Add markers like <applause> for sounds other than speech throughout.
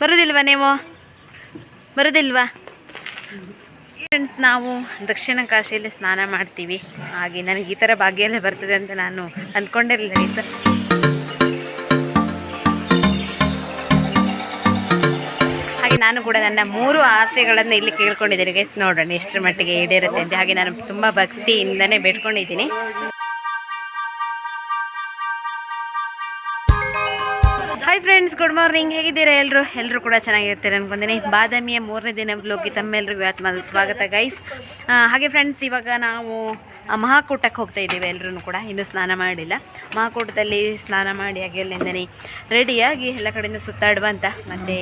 ಬರೋದಿಲ್ವಾ ನೀವು? ಬರೋದಿಲ್ವಾ? ಫ್ರೆಂಡ್ಸ್ ನಾವು ದಕ್ಷಿಣ ಕಾಶಿಯಲ್ಲಿ ಸ್ನಾನ ಮಾಡ್ತೀವಿ. ಹಾಗೆ ನನಗೆ ಈ ಥರ ಭಾಗ್ಯ ಬರ್ತದೆ ಅಂತ ನಾನು ಅಂದ್ಕೊಂಡಿರಲಿಲ್ಲ ಈ ಥರ ಹಾಗೆ ನಾನು ಕೂಡ ನನ್ನ ಮೂರು ಆಸೆಗಳನ್ನು ಇಲ್ಲಿ ಕೇಳ್ಕೊಂಡಿದ್ದೀನಿ. ಗೈಸ್ ನೋಡೋಣ ಎಷ್ಟರ ಮಟ್ಟಿಗೆ ಈಡೇರುತ್ತೆ ಅಂತ. ಹಾಗೆ ನಾನು ತುಂಬ ಭಕ್ತಿಯಿಂದನೇ ಬೇಡ್ಕೊಂಡಿದ್ದೀನಿ. ಹಾಯ್ ಫ್ರೆಂಡ್ಸ್ ಗುಡ್ ಮಾರ್ನಿಂಗ್ ಹೇಗಿದ್ದೀರಾ ಎಲ್ಲರೂ ಎಲ್ಲರೂ ಕೂಡ ಚೆನ್ನಾಗಿರ್ತೀರಿ ಅನ್ಕೊಂತೀನಿ. ಬಾದಾಮಿಯ ಮೂರನೇ ದಿನ ಬ್ಲೋಗಿ ತಮ್ಮೆಲ್ಲರಿಗೂ ಆತ್ಮದ ಸ್ವಾಗತ ಗೈಸ್ ಹಾಗೆ ಫ್ರೆಂಡ್ಸ್ ಇವಾಗ ನಾವು ಮಹಾಕೂಟಕ್ಕೆ ಹೋಗ್ತಾ ಇದ್ದೀವಿ ಎಲ್ಲರೂ ಕೂಡ. ಇನ್ನೂ ಸ್ನಾನ ಮಾಡಿಲ್ಲ. ಮಹಾಕೂಟದಲ್ಲಿ ಸ್ನಾನ ಮಾಡಿ ಹಾಗೆ ಅಲ್ಲಿಂದನೇ ರೆಡಿಯಾಗಿ ಎಲ್ಲ ಕಡೆಯಿಂದ ಸುತ್ತಾಡುವಂತ ಮತ್ತು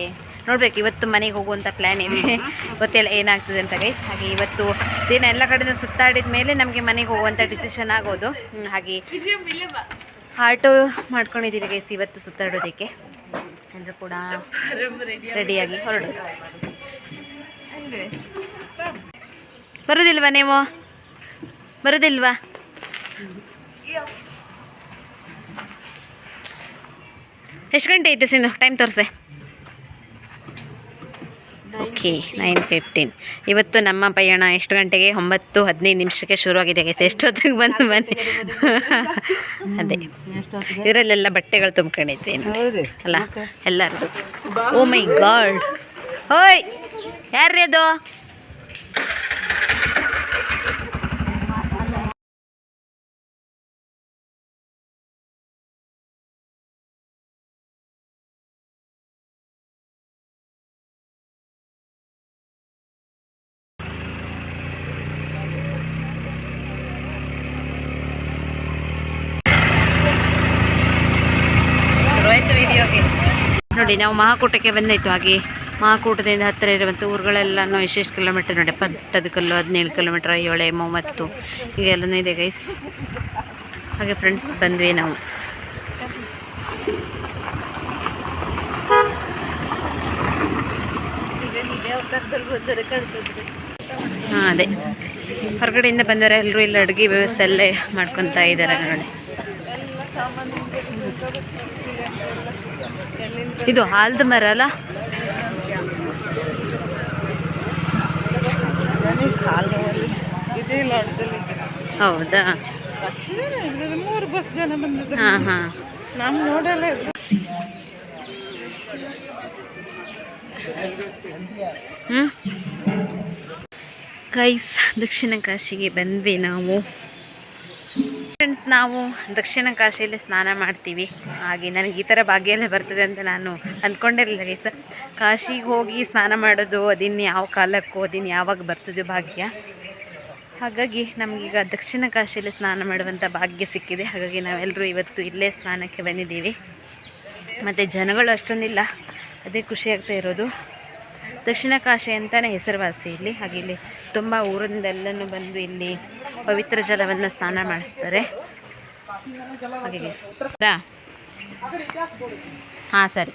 ನೋಡ್ಬೇಕು ಇವತ್ತು ಮನೆಗೆ ಹೋಗುವಂಥ ಪ್ಲ್ಯಾನ್ ಇದೆ. ಗೊತ್ತಿಲ್ಲ ಏನಾಗ್ತದೆ ಅಂತ ಗೈಸ್ ಹಾಗೆ ಇವತ್ತು ದಿನ ಎಲ್ಲ ಕಡೆಯಿಂದ ಸುತ್ತಾಡಿದ ಮೇಲೆ ನಮಗೆ ಮನೆಗೆ ಹೋಗುವಂಥ ಡಿಸಿಷನ್ ಆಗೋದು. ಹಾಗೆ ಆಟೋ ಮಾಡ್ಕೊಂಡಿದ್ದೀವಿ ಗೈಸ್ ಇವತ್ತು ಸುತ್ತಾಡೋದಕ್ಕೆ. ಎಲ್ಲರೂ ಕೂಡ ರೆಡಿಯಾಗಿ ಹೊರಡು. ಬರೋದಿಲ್ವಾ ನೀವು? ಬರೋದಿಲ್ವಾ? ಎಷ್ಟು ಗಂಟೆ ಐತೆ Sindhu? Time ತೋರಿಸೆ. Okay nine fifteen. ಇವತ್ತು ನಮ್ಮ ಪಯಣ ಎಷ್ಟು ಗಂಟೆಗೆ? ಒಂಬತ್ತು ಹದಿನೈದು ನಿಮಿಷಕ್ಕೆ ಶುರುವಾಗಿದೆ ಗೈಸ್ ಎಷ್ಟೊತ್ತಿಗೆ ಬಂದು ಬನ್ನಿ? <laughs> ಅದೇ. ಇದರಲ್ಲೆಲ್ಲ ಬಟ್ಟೆಗಳು ತುಂಬ್ಕೊಂಡಿದ್ವಿ. ಅಲ್ಲ ಎಲ್ಲರದು. ಓ ಮೈ ಗಾಡ್ ಓಯ್ ಯಾರ್ರೀ ಅದು ಶುರುವಾಯಿತು ವಿಡಿಯೋಗೆ ನೋಡಿ, ನಾವು ಮಹಾಕೂಟಕ್ಕೆ ಬಂದಾಯಿತು. ಹಾಗೆ ಮಹಾಕೂಟದಿಂದ ಹತ್ತಿರ ಇರುವಂಥ ಊರುಗಳೆಲ್ಲನೂ ಎಷ್ಟೆಷ್ಟು ಕಿಲೋಮೀಟರ್ ನೋಡಿ ಪಟ್ಟದ ಕಲ್ಲು ಹದಿನೇಳು ಕಿಲೋಮೀಟ್ರ್ ಏಳೆ, ಮೂವತ್ತು, ಹೀಗೆಲ್ಲನೂ ಇದೆ ಗೈಸ್ ಹಾಗೆ ಫ್ರೆಂಡ್ಸ್ ಬಂದ್ವಿ ನಾವು. ಹಾಂ, ಅದೇ. ಹೊರಗಡೆಯಿಂದ ಬಂದವರೆ ಎಲ್ಲರೂ ಇಲ್ಲಿ ಅಡುಗೆ ವ್ಯವಸ್ಥೆ ಅಲ್ಲೇ ಮಾಡ್ಕೊತಾ ಇದ್ದಾರೆ, ನೋಡಿ. ಇದು ಹಾಲ್ದ ಮರ ಅಲ್ಲ? ಹೌದಾ? ಮೂರು ಬಸ್ ಜನ ಬಂದಿದ್ರು ಗೈಸ್ ದಕ್ಷಿಣ ಕಾಶಿಗೆ ಬಂದ್ವಿ ನಾವು. ನಾವು ದಕ್ಷಿಣ ಕಾಶಿಯಲ್ಲಿ ಸ್ನಾನ ಮಾಡ್ತೀವಿ. ಹಾಗೆ ನನಗೆ ಈ ಥರ ಭಾಗ್ಯ ಬರ್ತದೆ ಅಂತ ನಾನು ಅಂದ್ಕೊಂಡಿರಲಿಲ್ಲ ಸರ್ ಕಾಶಿಗೆ ಹೋಗಿ ಸ್ನಾನ ಮಾಡೋದು ಅದಿನ್ನು ಯಾವ ಕಾಲಕ್ಕೂ ಅದಿನ್ನು ಯಾವಾಗ ಬರ್ತದೆ ಭಾಗ್ಯ? ಹಾಗಾಗಿ ನಮಗೀಗ ದಕ್ಷಿಣ ಕಾಶಿಯಲ್ಲಿ ಸ್ನಾನ ಮಾಡುವಂಥ ಭಾಗ್ಯ ಸಿಕ್ಕಿದೆ. ಹಾಗಾಗಿ ನಾವೆಲ್ಲರೂ ಇವತ್ತು ಇಲ್ಲೇ ಸ್ನಾನಕ್ಕೆ ಬಂದಿದ್ದೀವಿ. ಮತ್ತು ಜನಗಳು ಅಷ್ಟೊಂದಿಲ್ಲ. ಅದೇ ಖುಷಿ ಆಗ್ತಾ ಇರೋದು. ದಕ್ಷಿಣ ಕಾಶಿ ಅಂತಲೇ ಹೆಸರುವಾಸಿ ಇಲ್ಲಿ. ಹಾಗೆ ಇಲ್ಲಿ ತುಂಬ ಊರಿಂದೆಲ್ಲನೂ ಬಂದು ಇಲ್ಲಿ ಪವಿತ್ರ ಜಲವನ್ನು ಸ್ನಾನ ಮಾಡಿಸ್ತಾರೆ? ಹಾಂ, ಸರಿ.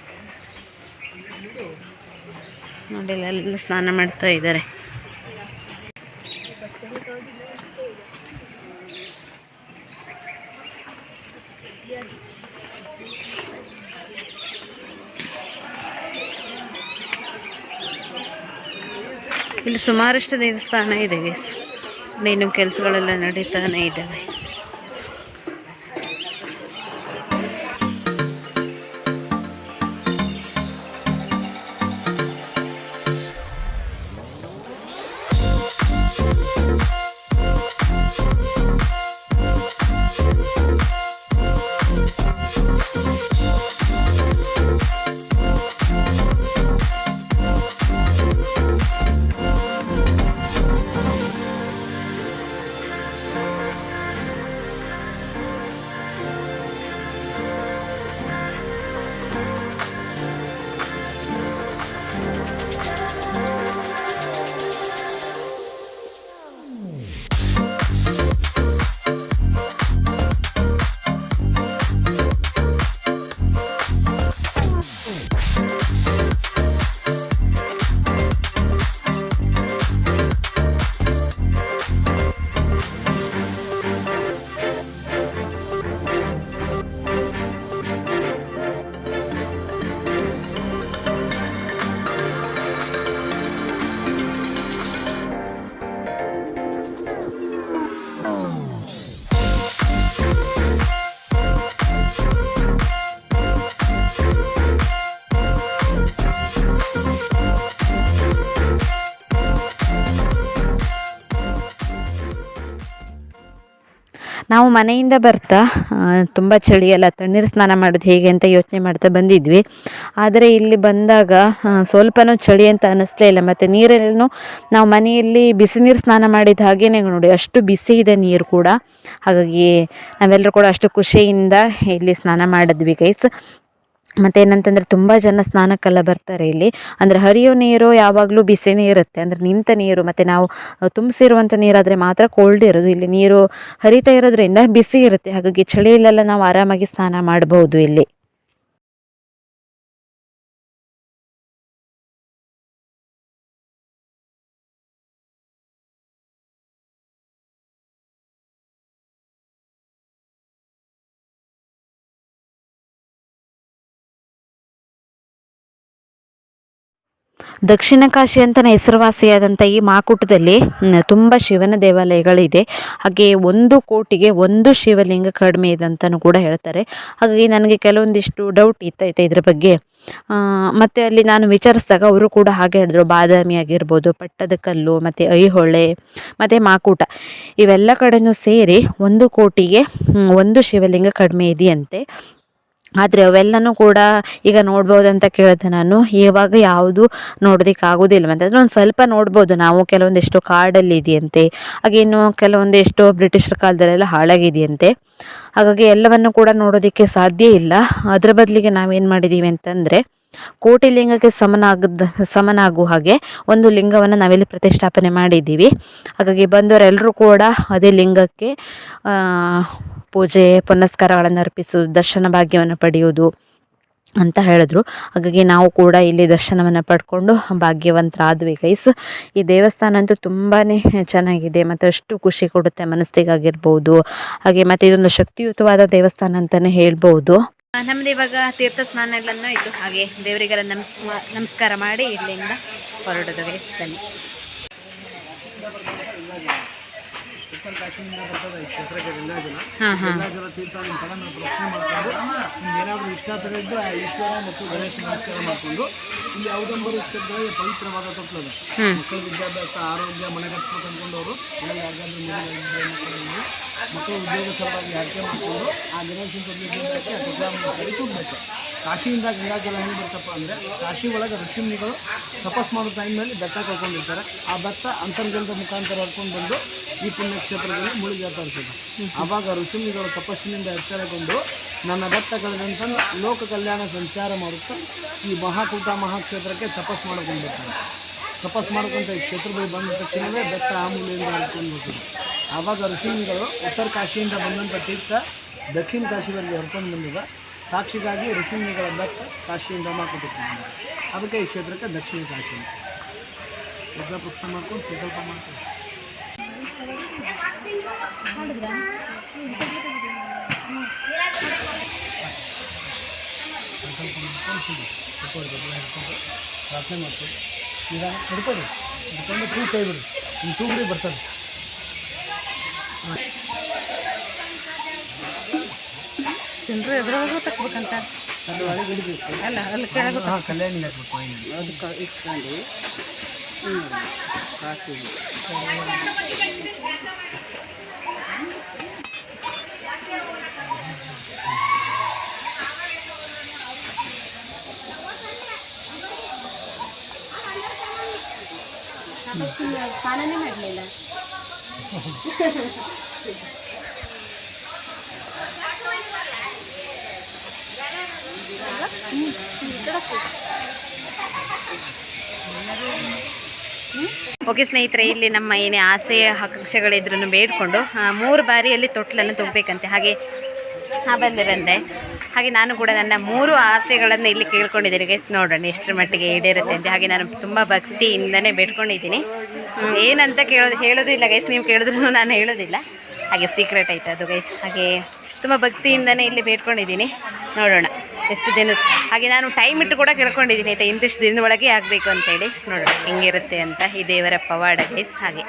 ನೋಡಿ ಎಲ್ಲ ಸ್ನಾನ ಮಾಡ್ತಾ ಇದ್ದಾರೆ. ಇಲ್ಲಿ ಸುಮಾರಷ್ಟು ದೇವಸ್ಥಾನ ಇದೆ ಇನ್ನು ಕೆಲಸಗಳೆಲ್ಲ ನಡೀತಾನೆ ಇದ್ದಾವೆ. ನಾವು ಮನೆಯಿಂದ ಬರ್ತಾ ತುಂಬ ಚಳಿ ಅಲ್ಲ ತಣ್ಣೀರು ಸ್ನಾನ ಮಾಡೋದು ಹೇಗೆ ಅಂತ ಯೋಚನೆ ಮಾಡ್ತಾ ಬಂದಿದ್ವಿ. ಆದರೆ ಇಲ್ಲಿ ಬಂದಾಗ ಸ್ವಲ್ಪನೂ ಚಳಿ ಅಂತ ಅನ್ನಿಸ್ಲೇ ಇಲ್ಲ. ಮತ್ತು ನೀರನ್ನು ನಾವು ಮನೆಯಲ್ಲಿ ಬಿಸಿ ನೀರು ಸ್ನಾನ ಮಾಡಿದ ಹಾಗೇನೆ ನೋಡಿ, ಅಷ್ಟು ಬಿಸಿ ಇದೆ ನೀರು ಕೂಡ. ಹಾಗಾಗಿ ನಾವೆಲ್ಲರೂ ಕೂಡ ಅಷ್ಟು ಖುಷಿಯಿಂದ ಇಲ್ಲಿ ಸ್ನಾನ ಮಾಡಿದ್ವಿ ಗೈಸ್ ಮತ್ತು ಏನಂತಂದ್ರೆ ತುಂಬ ಜನ ಸ್ನಾನಕ್ಕೆಲ್ಲ ಬರ್ತಾರೆ ಇಲ್ಲಿ. ಅಂದರೆ ಹರಿಯೋ ನೀರು ಯಾವಾಗಲೂ ಬಿಸಿನೇ ಇರುತ್ತೆ. ಅಂದರೆ ನಿಂತ ನೀರು, ಮತ್ತು ನಾವು ತುಂಬಿಸಿರುವಂಥ ನೀರಾದರೆ ಮಾತ್ರ ಕೋಲ್ಡ್ ಇರೋದು. ಇಲ್ಲಿ ನೀರು ಹರಿತಾ ಇರೋದ್ರಿಂದ ಬಿಸಿ ಇರುತ್ತೆ. ಹಾಗಾಗಿ ಚಳಿಯಲ್ಲೆಲ್ಲ ನಾವು ಆರಾಮಾಗಿ ಸ್ನಾನ ಮಾಡ್ಬೋದು ಇಲ್ಲಿ. ದಕ್ಷಿಣ ಕಾಶಿ ಅಂತಲೇ ಹೆಸರುವಾಸಿಯಾದಂಥ ಈ ಮಾಕುಟದಲ್ಲಿ ತುಂಬ ಶಿವನ ದೇವಾಲಯಗಳಿದೆ. ಹಾಗೆ ಒಂದು ಕೋಟಿಗೆ ಒಂದು ಶಿವಲಿಂಗ ಕಡಿಮೆ ಇದೆ ಅಂತಲೂ ಕೂಡ ಹೇಳ್ತಾರೆ. ಹಾಗಾಗಿ ನನಗೆ ಕೆಲವೊಂದಿಷ್ಟು ಡೌಟ್ ಇತ್ತೈತೆ ಇದ್ರ ಬಗ್ಗೆ. ಮತ್ತು ಅಲ್ಲಿ ನಾನು ವಿಚಾರಿಸಿದಾಗ ಅವರು ಕೂಡ ಹಾಗೆ ಹೇಳಿದ್ರು. ಬಾದಾಮಿ ಆಗಿರ್ಬೋದು ಪಟ್ಟದಕಲ್ಲು ಮತ್ತು ಐಹೊಳೆ, ಮತ್ತು ಮಾಕೂಟ. ಇವೆಲ್ಲ ಕಡೆನೂ ಸೇರಿ ಒಂದು ಕೋಟಿಗೆ ಒಂದು ಶಿವಲಿಂಗ ಕಡಿಮೆ ಇದೆಯಂತೆ. ಆದರೆ ಅವೆಲ್ಲನೂ ಕೂಡ ಈಗ ನೋಡ್ಬೋದು ಅಂತ ಕೇಳಿದೆ ನಾನು. ಇವಾಗ ಯಾವುದು ನೋಡೋದಕ್ಕೆ ಆಗೋದಿಲ್ಲ ಅಂದರೆ ಒಂದು ಸ್ವಲ್ಪ ನೋಡ್ಬೋದು. ನಾವು ಕೆಲವೊಂದಿಷ್ಟು ಕಾಡಲ್ಲಿ ಇದೆಯಂತೆ ಹಾಗೆ ಇನ್ನು ಕೆಲವೊಂದಿಷ್ಟು ಬ್ರಿಟಿಷರ ಕಾಲದಲ್ಲೆಲ್ಲ ಹಾಳಾಗಿದೆಯಂತೆ. ಹಾಗಾಗಿ ಎಲ್ಲವನ್ನು ಕೂಡ ನೋಡೋದಕ್ಕೆ ಸಾಧ್ಯ ಇಲ್ಲ. ಅದರ ಬದಲಿಗೆ ನಾವೇನು ಮಾಡಿದ್ದೀವಿ ಅಂತಂದರೆ, ಕೋಟಿ ಲಿಂಗಕ್ಕೆ ಸಮನಾಗದ ಸಮನಾಗುವ ಹಾಗೆ ಒಂದು ಲಿಂಗವನ್ನು ನಾವಿಲ್ಲಿ ಪ್ರತಿಷ್ಠಾಪನೆ ಮಾಡಿದ್ದೀವಿ ಹಾಗಾಗಿ ಬಂದವರೆಲ್ಲರೂ ಕೂಡ ಅದೇ ಲಿಂಗಕ್ಕೆ ಪೂಜೆ, ಪುನಸ್ಕಾರಗಳನ್ನು ಅರ್ಪಿಸುವುದು ದರ್ಶನ ಭಾಗ್ಯವನ್ನು ಪಡೆಯುವುದು ಅಂತ ಹೇಳಿದ್ರು. ಹಾಗಾಗಿ ನಾವು ಕೂಡ ಇಲ್ಲಿ ದರ್ಶನವನ್ನು ಪಡ್ಕೊಂಡು ಭಾಗ್ಯವಂತರಾದ್ವಿ ಗೈಸ್. ಈ ದೇವಸ್ಥಾನ ಅಂತೂ ತುಂಬಾ ಚೆನ್ನಾಗಿದೆ, ಮತ್ತು ಅಷ್ಟು ಖುಷಿ ಕೊಡುತ್ತೆ ಮನಸ್ಸಿಗಾಗಿರ್ಬೋದು. ಹಾಗೆ ಮತ್ತು ಇದೊಂದು ಶಕ್ತಿಯುತವಾದ ದೇವಸ್ಥಾನ ಅಂತಲೇ ಹೇಳ್ಬೋದು. ನಮ್ದು ಇವಾಗ ತೀರ್ಥ ಸ್ನಾನ ಎಲ್ಲನೂ ಇತ್ತು ಹಾಗೆ ದೇವರಿಗೆಲ್ಲ ನಮಸ್, ನಮಸ್ಕಾರ ಮಾಡಿ ಇಲ್ಲಿಂದ ಹೊರಡೋದು ಗೈಸ್, ಬನ್ನಿ. ಕಾಶಿಯಿಂದ ಬರ್ತದೆ ಈ ಕ್ಷೇತ್ರಕ್ಕೆ ಗಂಗಾಜಲ ತೀರ್ಥ ನಿಮ್ಮ ಪ್ರಶ್ನೆ ಮಾಡ್ಕೊಂಡು ನಿಮ್ಗೆ ಏನಾದರೂ ಇಷ್ಟ ಆ ಈಶ್ವರ ಮತ್ತು ಗಣೇಶ ನಮಸ್ಕಾರ ಮಾಡಿಕೊಂಡು ಇಲ್ಲಿ ಯಾವುದೊಂಬರು ಪವಿತ್ರವಾದ ತೊಟ್ಲದ ಮಕ್ಕಳ ವಿದ್ಯಾಭ್ಯಾಸ ಆರೋಗ್ಯ ಮನೆ ಕಟ್ಸ್ಬೇಕು ಅಂದ್ಕೊಂಡವರು ಮನೇಲಿ ಯಾರಿಗಾದ್ರೂ ಮಕ್ಕಳು ಉದ್ಯೋಗ ಸಲುವಾಗಿ ಹರಕೆ ಮಾಡಿಕೊಂಡು ಆ ಗಣೇಶನ ತೊಟ್ಲಿದ್ದಕ್ಕೆ ಆ ತೊಟ್ಲ ಕೈ ತುಂಬಬೇಕು ಕಾಶಿಯಿಂದ ಗಂಗಾಜಲ ಹೆಂಗೆ ಬರ್ತಪ್ಪ ಅಂದರೆ ಕಾಶಿ ಒಳಗೆ ಋಷಿಮುನಿಗಳು ತಪಸ್ ಮಾಡೋ ಟೈಮಲ್ಲಿ ಬೆಟ್ಟ ಕಳ್ಕೊಂಡಿರ್ತಾರೆ ಆ ಬೆಟ್ಟ ಅಂತರ್ಜಲದ ಮುಖಾಂತರ ಹರ್ಕೊಂಡು ಬಂದು ಈ ಪುಣ್ಯಕ್ಷೇತ್ರದಲ್ಲಿ ಮುಳುಗಿ ಇರ್ತದೆ. ಆವಾಗ ಋಷಿಮುನಿಗಳು ತಪಸ್ಸಿನಿಂದ ಎಚ್ಚರಗೊಂಡು, ನನ್ನ ಬೆಟ್ಟ ಕಳೆದಂತಂದು ಲೋಕ ಕಲ್ಯಾಣ ಸಂಚಾರ ಮಾಡುತ್ತಾ ಈ ಮಹಾಕೂಟ ಮಹಾಕ್ಷೇತ್ರಕ್ಕೆ ತಪಸ್ ಮಾಡ್ಕೊಂಡು ಬರ್ತಾರೆ ತಪಸ್ ಮಾಡ್ಕೊಂತ ಈ ಕ್ಷೇತ್ರದಲ್ಲಿ ಬಂದ ತಕ್ಷಣವೇ ಬೆಟ್ಟ ಆ ಮೂಲೆಯಿಂದ ಹರ್ಕೊಂಡು ಬರ್ತಾರೆ ಆವಾಗ ಋಷಿಮುನಿಗಳು ಉತ್ತರ ಕಾಶಿಯಿಂದ ಬಂದಂಥ ತೀರ್ಥ ದಕ್ಷಿಣ ಕಾಶಿವರೆಗೆ ಹರ್ಕೊಂಡು ಬಂದಿದೆ. ಸಾಕ್ಷಿಗಾಗಿ ಋಷಿಮುನಿಗಳ ಭಕ್ತ ಕಾಶಿಯಿಂದ ಮಾಡ್ಕೊಟ್ಟಿದ್ದಾನೆ ಅದಕ್ಕೆ ಈ ಕ್ಷೇತ್ರಕ್ಕೆ ದಕ್ಷಿಣ ಕಾಶಿ ಅಂತ. ಪಕ್ಷ ಮಾಡ್ಕೊಂಡು ಸಂಕಲ್ಪ ಮಾಡ್ತಾರೆ. ಸಂಕಲ್ಪ ಮಾಡ್ಕೊಂಡು ಪ್ರಾರ್ಥನೆ ಮಾಡ್ತೀವಿ. ಈಗ ಹಿಡ್ಕೊಡಿ ಹಿಡ್ಕೊಂಡು ತೂ ಕೈಬಿಡಿ. ನಿಮ್ಮ ಬರ್ತದೆ ಬರ್ತದೆ. ಜನರು ಎದುರಾಗೂ ತಕ್ಬೇಕಂತ ಅದು ಒಳಗೆ ಹಿಡಿಬೇಕು ಅಲ್ಲ ಅಲ್ಲಿ ಕೆಳಗೆ ಹಾಂ ಕಲ್ಯಾಣಿಗೆ ಹಾಕ್ಬೇಕು ಆಯಿಲ್ ಅದಕ್ಕೆ ಇಟ್ಕೊಂಡು ಹ್ಞೂ ಹಾಕಿ ಸ್ನಾನನೇ ಮಾಡಲಿಲ್ಲ ಓಕೆ ಸ್ನೇಹಿತರೆ, ಇಲ್ಲಿ ನಮ್ಮ ಏನೇ ಆಸೆ ಆಕಾಂಕ್ಷೆಗಳಿದ್ರು ಬೇಡ್ಕೊಂಡು ಮೂರು ಬಾರಿಯಲ್ಲಿ ತೊಟ್ಲನ್ನು ತುಂಬಬೇಕಂತೆ. ಹಾಗೆ, ಹಾಂ, ಬಂದೆ ಬಂದೆ. ಹಾಗೆ ನಾನು ಕೂಡ ನನ್ನ ಮೂರು ಆಸೆಗಳನ್ನು ಇಲ್ಲಿ ಕೇಳ್ಕೊಂಡಿದ್ದೀನಿ. ಗೈಸ್ ನೋಡೋಣ ಎಷ್ಟರ ಮಟ್ಟಿಗೆ ಈಡೇರುತ್ತೆ ಅಂತ. ಹಾಗೆ ನಾನು ತುಂಬ ಭಕ್ತಿಯಿಂದನೇ ಬೇಡ್ಕೊಂಡಿದ್ದೀನಿ. ಏನಂತ ಕೇಳೋದು ಹೇಳೋದು ಇಲ್ಲ ಗೈಸ್ ನೀವು ಕೇಳಿದ್ರು ನಾನು ಹೇಳೋದಿಲ್ಲ. ಹಾಗೆ ಸೀಕ್ರೆಟ್ ಆಯ್ತು ಅದು ಗೈಸ್ ಹಾಗೆ ತುಂಬ ಭಕ್ತಿಯಿಂದನೇ ಇಲ್ಲಿ ಬೇಡ್ಕೊಂಡಿದ್ದೀನಿ. ನೋಡೋಣ. ಎಷ್ಟು ದಿನ ಹಾಗೆ ನಾನು ಟೈಮ್ ಇಟ್ಟು ಕೂಡ ಕೇಳ್ಕೊಂಡಿದ್ದೀನಿ. ಆಯಿತಾ, ಇಂತಿಷ್ಟು ದಿನದ ಒಳಗೆ ಆಗಬೇಕು ಅಂತೇಳಿ. ನೋಡೋಣ, ಹೆಂಗಿರುತ್ತೆ ಅಂತ ಈ ದೇವರ ಪವಾಡ ಗೈಸ್ ಹಾಗೆ.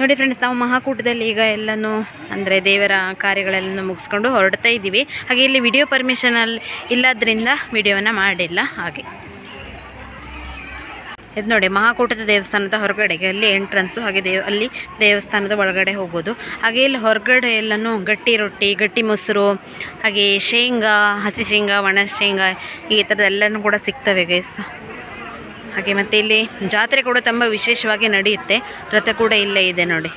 ನೋಡಿ ಫ್ರೆಂಡ್ಸ್ ನಾವು ಮಹಾಕೂಟದಲ್ಲಿ ಈಗ ಎಲ್ಲನೂ, ಅಂದರೆ ದೇವರ ಕಾರ್ಯಗಳೆಲ್ಲ ಮುಗಿಸ್ಕೊಂಡು ಹೊರಡ್ತಾ ಇದ್ದೀವಿ. ಹಾಗೆ ಇಲ್ಲಿ ವಿಡಿಯೋ ಪರ್ಮಿಷನಲ್ಲಿ ಇಲ್ಲದ್ರಿಂದ ವಿಡಿಯೋನ ಮಾಡಿಲ್ಲ, ಹಾಗೆ. ಇದು ನೋಡಿ, ಮಹಾಕೂಟದ ದೇವಸ್ಥಾನದ ಹೊರಗಡೆಗೆ, ಅಲ್ಲಿ ಎಂಟ್ರೆನ್ಸು ಹಾಗೆ ದೇವ, ಅಲ್ಲಿ ದೇವಸ್ಥಾನದ ಒಳಗಡೆ ಹೋಗೋದು. ಹಾಗೆ ಇಲ್ಲಿ ಹೊರಗಡೆ ಎಲ್ಲನೂ ಗಟ್ಟಿ ರೊಟ್ಟಿ, ಗಟ್ಟಿ ಮೊಸರು, ಹಾಗೆ ಶೇಂಗಾ, ಹಸಿ ಶೇಂಗಾ, ಒಣ ಶೇಂಗಾ, ಈ ಥರದ್ದೆಲ್ಲನೂ ಕೂಡ ಸಿಗ್ತವೆ ಗೈಸ್ ಹಾಗೆ ಮತ್ತು ಇಲ್ಲಿ ಜಾತ್ರೆ ಕೂಡ ತುಂಬ ವಿಶೇಷವಾಗಿ ನಡೆಯುತ್ತೆ. ರಥ ಕೂಡ ಇಲ್ಲೇ ಇದೆ ನೋಡಿ.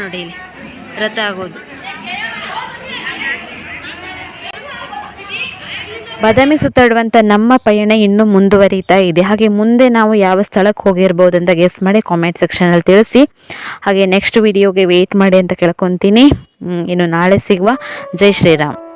ನೋಡಿ ಇಲ್ಲಿ, ರಥ ಆಗೋದು. ಬಾದಾಮಿ ಸುತ್ತಾಡುವಂಥ ನಮ್ಮ ಪಯಣ ಇನ್ನೂ ಮುಂದುವರಿತಾ ಇದೆ. ಹಾಗೆ ಮುಂದೆ ನಾವು ಯಾವ ಸ್ಥಳಕ್ಕೆ ಹೋಗಿರ್ಬೋದು ಅಂತ ಗೆಸ್ ಮಾಡಿ ಕಾಮೆಂಟ್ ಸೆಕ್ಷನಲ್ಲಿ ತಿಳಿಸಿ. ಹಾಗೆ ನೆಕ್ಸ್ಟ್ ವಿಡಿಯೋಗೆ ವೆಯ್ಟ್ ಮಾಡಿ ಅಂತ ಕೇಳ್ಕೊತೀನಿ. ಇನ್ನು ನಾಳೆ ಸಿಗುವ. ಜೈ ಶ್ರೀರಾಮ್.